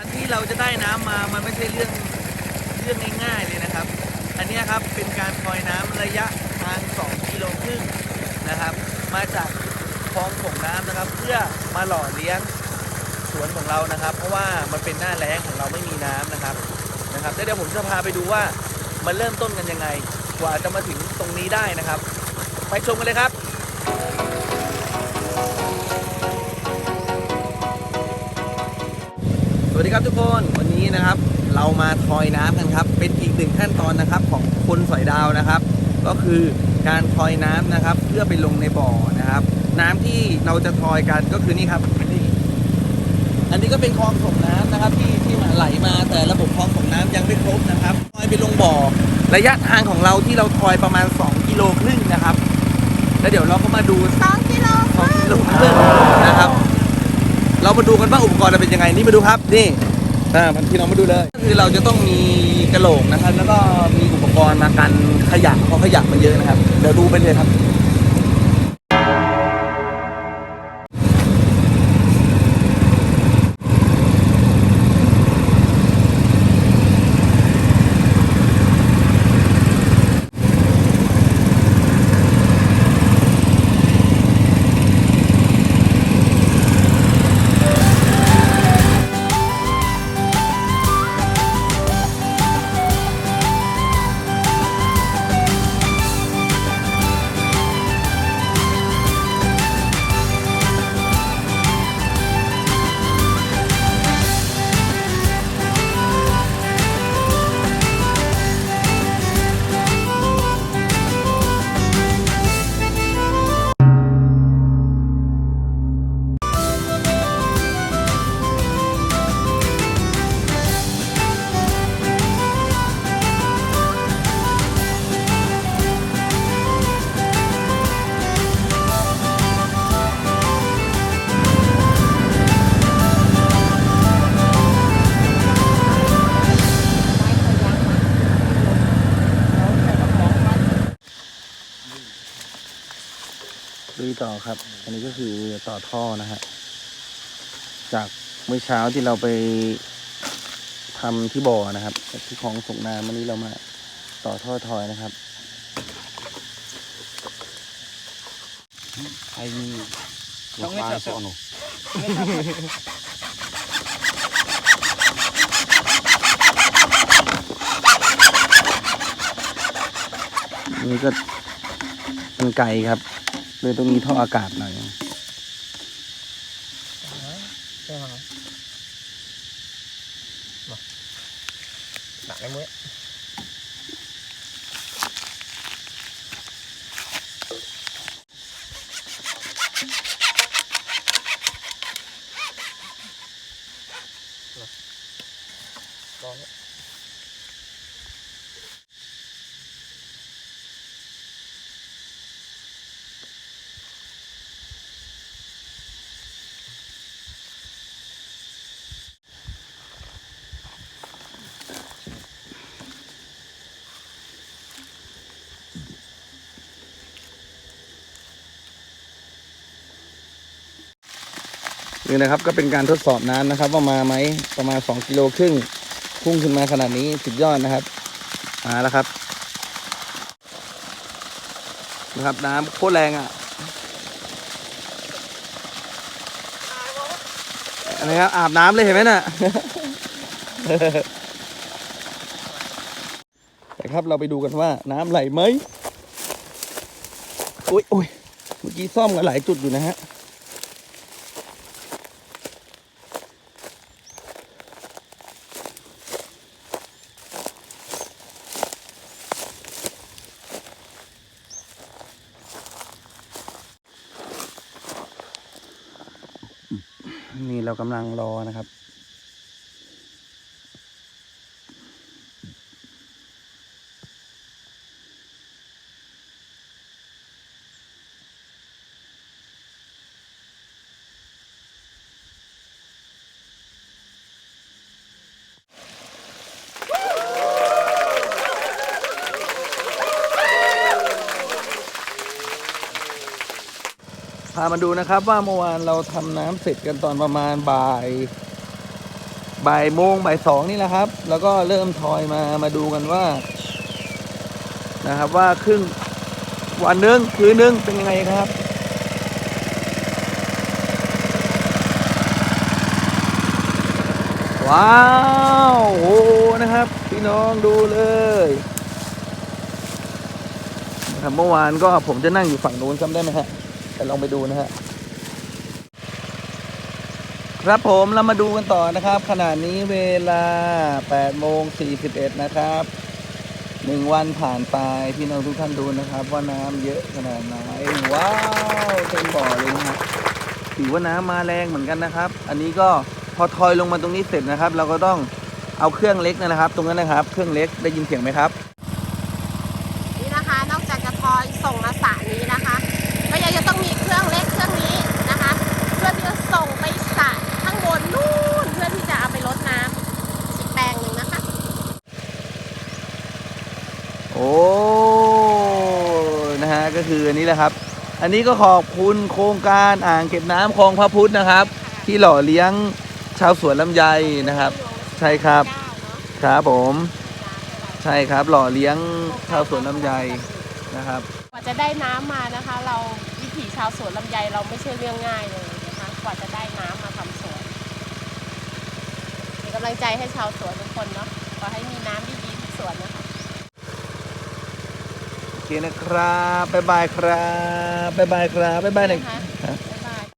การที่เราจะได้น้ำมามันไม่ใช่เรื่องเรื่องง่ายๆเลยนะครับ อันนี้ครับเป็นการปล่อยน้ำระยะทาง 2 กิโลครึ่งนะครับ มาจากคลองส่งน้ำนะครับ เพื่อมาหล่อเลี้ยงสวนของเรานะครับ เพราะว่ามันเป็นหน้าแล้งของเราไม่มีน้ำนะครับนะครับเดี๋ยวผมจะพาไปดูว่ามันเริ่มต้นกันยังไง กว่าจะมาถึงตรงนี้ได้นะครับ ไปชมกันเลยครับ วัสดีครับทุกคนวันนี้นะครับ เรามาทอยน้ำกันครับ เป็นอีกหนึ่งขั้นตอนนะครับของคนสอยดาวนะครับ ก็คือการทอยน้ำนะครับ เพื่อไปลงในบ่อนะครับ น้ำที่เราจะทอยกันก็คือนี่ครับนี่อันนี้ก็เป็นคลองส่งน้ำนะครับที่ที่มาไหลมาแต่ระบบคลองส่งน้ำยังไม่ครบนะครับทอยไปลงบ่อ ระยะทางของเราที่เราทอยประมาณ 2กิโลครึ่งนะครับ แล้วเดี๋ยวเราก็มาดูสองกิโลสองกิโลครึ่งนะครับ เรามาดูกันว่าอุปกรณ์เราเป็นยังไงนี่มาดูครับนี่อ่าพันทีน้องมาดูเลยคือเราจะต้องมีกระโหลกนะครับ แล้วก็มีอุปกรณ์มากันขยะเพราะขยะมันเยอะนะครับเดี๋ยวดูไปเลยครับ ต่อครับ อันนี้ก็คือต่อท่อนะฮะ จากเมื่อเช้าที่เราไปทำที่บ่อนะครับ ที่คลองส่งน้ำวันนี้เรามาต่อท่อทอยนะครับ hay như Không một hết ba sợ sợ sợ. nổ นี่ก็มันไกลครับ เลยต้องมีท่ออากาศหน่อย đặt cái mới con นี่นะครับก็เป็นการทดสอบน้ำนะครับว่ามาไหมประมาณสองกิโลครึ่งพุ่งขึ้นมาขนาดนี้สุดยอดนะครับมาแล้วครับนะครับน้ำโคตรแรงอะอะไรครับอาบน้ำเลยเห็นไหมน่ะแต่ครับเราไปดูกันว่าน้ำไหลไหมอุ้ยอุ้ยเมื่อกี้ซ่อมกันหลายจุดอยู่นะฮะ นี่เรากำลังรอนะครับามาดูนะครับว่าเมื่อวานเราทำน้ำเสร็จกันตอนประมาณบ่ายบ่ายโมงบ่ายสองนี่แหละครับ แล้วก็เริ่มทอยมามาดูกันว่า นะครับว่าครึ่งวันนึงคืนนึงเป็นยังไงครับว้าวโอ้โหนะครับ พี่น้องดูเลยนะครับเมื่อวานก็ผมจะนั่งอยู่ฝั่งนู้นจำได้ไหมฮะ แต่ลองไปดูนะฮะครับผมเรามาดูกันต่อนะครับ ขณะนี้เวลา8โมง41 นะครับหนึ่งวันผ่านไปพี่น้องทุกท่านดูนะครับ ว่าน้ำเยอะขนาดไหนว้าวเต็มบ่อเลยนะถือว่าน้ำมาแรงเหมือนกันนะครับ อันนี้ก็พอทอยลงมาตรงนี้เสร็จนะครับ เราก็ต้องเอาเครื่องเล็กนะครับ ตรงนั้นนะครับ เครื่องเล็กได้ยินเสียงไหมครับ นี่นะคะ นอกจากจะทอยส่งมาสระนี้นะคะ ก็ยังจะต้องมีเครื่องเล็กเครื่องนี้นะคะ เพื่อที่จะส่งไปสระข้างบนนู่นเพื่อที่จะเอาไปรดน้ำอีกแปลงหนึ่งนะคะ โอ้ นะก็คืออันนี้แหละครับ อันนี้ก็ขอบคุณโครงการอ่างเก็บน้ำคลองพระพุทธนะครับ ที่หล่อเลี้ยงชาวสวนลำไยนะครับ ใช่ครับครับผม ใช่ครับหล่อเลี้ยงชาวสวนลำไยนะครับกว่าจะได้น้ำมานะคะ เราวิถีชาวสวนลำไยเราไม่ใช่เรื่องง่ายเลยนะคะกว่าจะได้น้ำมาทำสวนเป็นกำลังใจให้ชาวสวนทุกคนเนาะขอให้มีน้ำดีๆที่สวนนะคะ เคนะครับบ๊ายบายครับบ๊ายบายครับบ๊ายบายหน่อยนะคะ